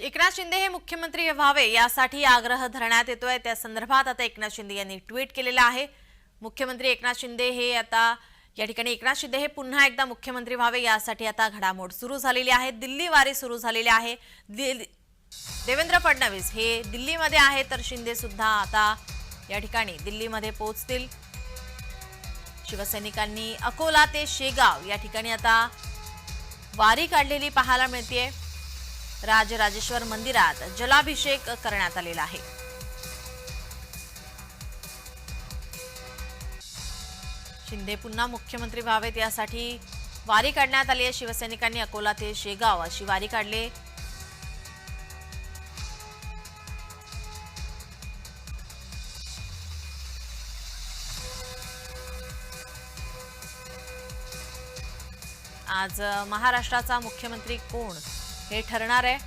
एकनाथ शिंदे हे मुख्यमंत्री व्हावे यासाठी आग्रह धरण्यात येतोय. त्या संदर्भात आता एकनाथ शिंदे यांनी ट्विट केलेलं आहे. मुख्यमंत्री एकनाथ शिंदे हे आता या ठिकाणी एकनाथ शिंदे हे पुन्हा एकदा मुख्यमंत्री व्हावे यासाठी आता घडामोड सुरू झालेली आहे. दिल्ली वारी सुरू झालेली आहे. देवेंद्र फडणवीस हे दिल्लीमध्ये आहे तर शिंदे सुद्धा आता या ठिकाणी दिल्लीमध्ये पोहोचतील. शिवसैनिकांनी अकोला ते शेगाव या ठिकाणी आता वारी काढलेली पाहायला मिळते राजराजेश्वर मंदिरात जलाभिषेक करण्यात आलेला आहे. शिंदे पुन्हा मुख्यमंत्री व्हावेत यासाठी वारी काढण्यात आली आहे. शिवसैनिकांनी अकोला ते शेगाव अशी वारी काढली. आज महाराष्ट्राचा मुख्यमंत्री कोण? हे ठरणार आहे.